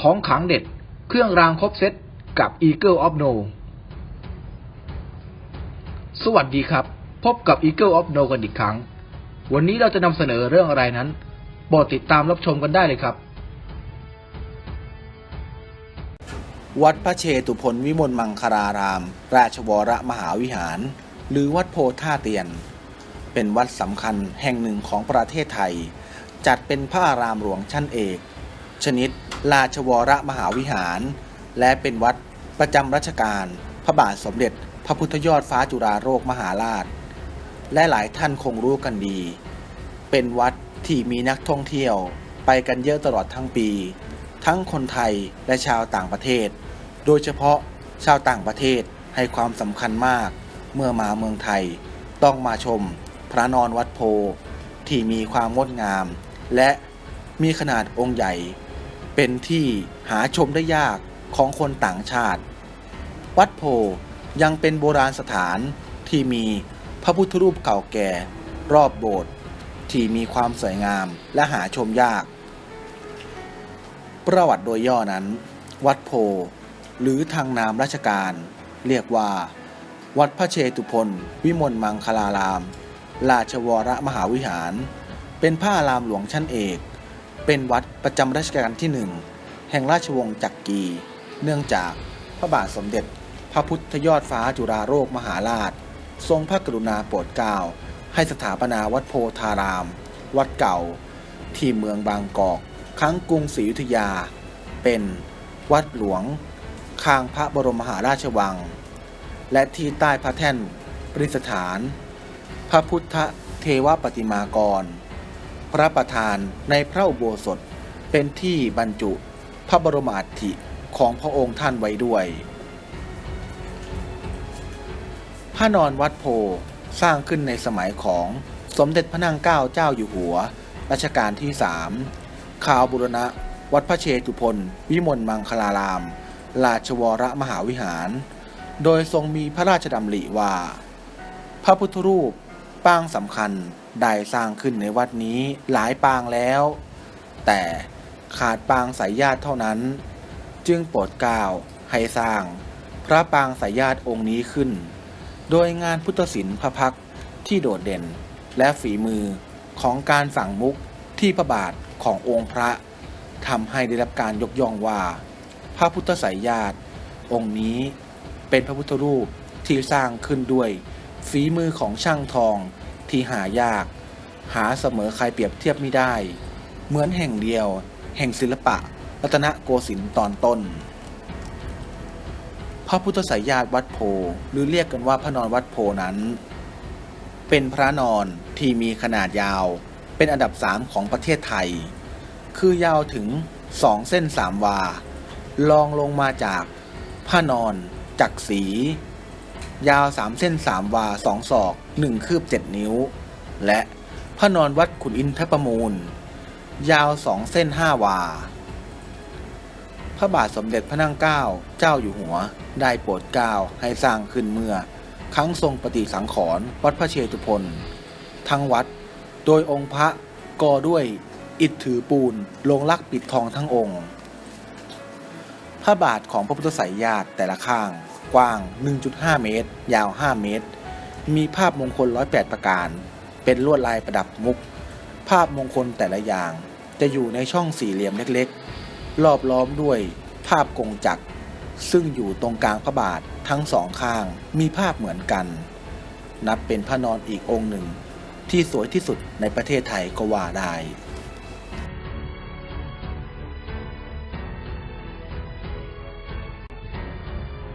ของขังเด็ด เครื่องรางครบเซตกับ Eagle of No สวัสดีครับ พบกับ Eagle of No กันอีกครั้ง วันนี้เราจะนำเสนอเรื่องอะไรนั้นโปรดติดตามรับชมกันได้เลยครับ วัดพระเชตุพนวิมลมังคาราราม ราชวรมหาวิหาร หรือวัดโพท่าเตียน เป็นวัดสำคัญแห่งหนึ่งของประเทศไทย จัดเป็นพระอารามหลวงชั้นเอก ชนิด ราชวรมหาวิหาร และเป็นวัดประจำรัชกาลพระบาทสมเด็จ พระพุทธยอดฟ้าจุฬาโลกมหาราช และหลายท่านคงรู้กันดี เป็นวัดที่มีนักท่องเที่ยวไปกันเยอะตลอดทั้งปี ทั้งคนไทยและชาวต่างประเทศ โดยเฉพาะชาวต่างประเทศให้ความสำคัญมาก เมื่อมาเมืองไทยต้องมาชมพระนอนวัดโพที่มีความงดงาม และมีขนาดองค์ใหญ่ เป็นที่หาชมได้ยากของคนต่างชาติ วัดโพยังเป็นโบราณสถานที่มีพระพุทธรูปเก่าแก่ รอบโบสถ์ที่มีความสวยงามและหาชมยาก ประวัติโดยย่อนั้น วัดโพหรือทางนามราชการ เรียกว่า วัดพระเชตุพนวิมลมังคลาราม ราชวรมหาวิหาร เป็นพระอารามหลวงชั้นเอก เป็นวัดประจำรัชกาลที่หนึ่งแห่งราชวงศ์จักรีเนื่องจากพระบาทสมเด็จ พระพุทธยอดฟ้าจุฬาโลกมหาราช ทรงพระกรุณาโปรดเกล้าให้สถาปนาวัดโพธาราม วัดเก่า ที่เมืองบางกอกครั้งกรุงศรีอยุธยา เป็นวัดหลวงข้างพระบรมมหาราชวัง และที่ใต้พระแท่นประดิษฐาน พระพุทธเทวปฏิมากร พระประธานในพระอุโบสถ เป็นที่บรรจุพระบรมอัฐิของพระองค์ท่านไว้ด้วย พระนอนวัดโพสร้างขึ้นในสมัยของสมเด็จพระนางเกล้าเจ้าอยู่หัวรัชกาลที่สามข่าวบุรณะ วัดพระเชตุพนวิมลมังคลาราม ราชวรมหาวิหาร โดยทรงมีพระราชดำริว่า พระพุทธรูปปางสำคัญ ได้สร้างขึ้นในวัดนี้หลายปางแล้ว แต่ขาดปางสายญาติเท่านั้น จึงโปรดเกล้าให้สร้างพระปางสายญาติองค์นี้ขึ้น โดยงานพุทธศิลป์พระพักตร์ที่โดดเด่น และฝีมือของการสั่งมุกที่พระบาทขององค์พระทำให้ได้รับการยกย่องว่า พระพุทธสายญาติองค์นี้เป็นพระพุทธรูปที่สร้างขึ้นด้วยฝีมือของช่างทอง ที่หายาก หาเสมอใครเปรียบเทียบไม่ได้ เหมือนแห่งเดียว แห่งศิลปะ รัตนโกสินทร์ตอนต้น พระพุทธสายญาติวัดโพหรือเรียกกันว่าพระนอนวัดโพนั้น เป็นพระนอนที่มีขนาดยาว เป็นอันดับสามของประเทศไทย คือยาวถึงสองเส้นสามวาลองลงมาจากผ้านอนจักสี ยาวสามเส้นสามวาสองศอกหนึ่งคืบเจ็ดนิ้ว และพระนอนวัดขุนอินทประมูล ยาวสองเส้นห้าวา พระบาทสมเด็จพระนั่งเกล้าเจ้าอยู่หัว ได้โปรดเกล้าให้สร้างขึ้นเมื่อ ครั้งทรงปฏิสังขรณ์วัดพระเชตุพนทั้งวัด โดยองค์พระก่อด้วยอิฐถือปูนลงลักปิดทองทั้งองค์ พระบาทของพระพุทธไสยญาติแต่ละข้าง กว้าง 1.5 เมตร ยาว 5 เมตร มีภาพมงคล 108 ประการ เป็นลวดลายประดับมุก ภาพมงคลแต่ละอย่าง จะอยู่ในช่องสี่เหลี่ยมเล็กๆ รอบล้อมด้วยภาพกงจักร ซึ่งอยู่ตรงกลางพระบาททั้งสองข้าง มีภาพเหมือนกัน นับเป็นพระนอนอีกองค์หนึ่ง ที่สวยที่สุดในประเทศไทยก็ว่าได้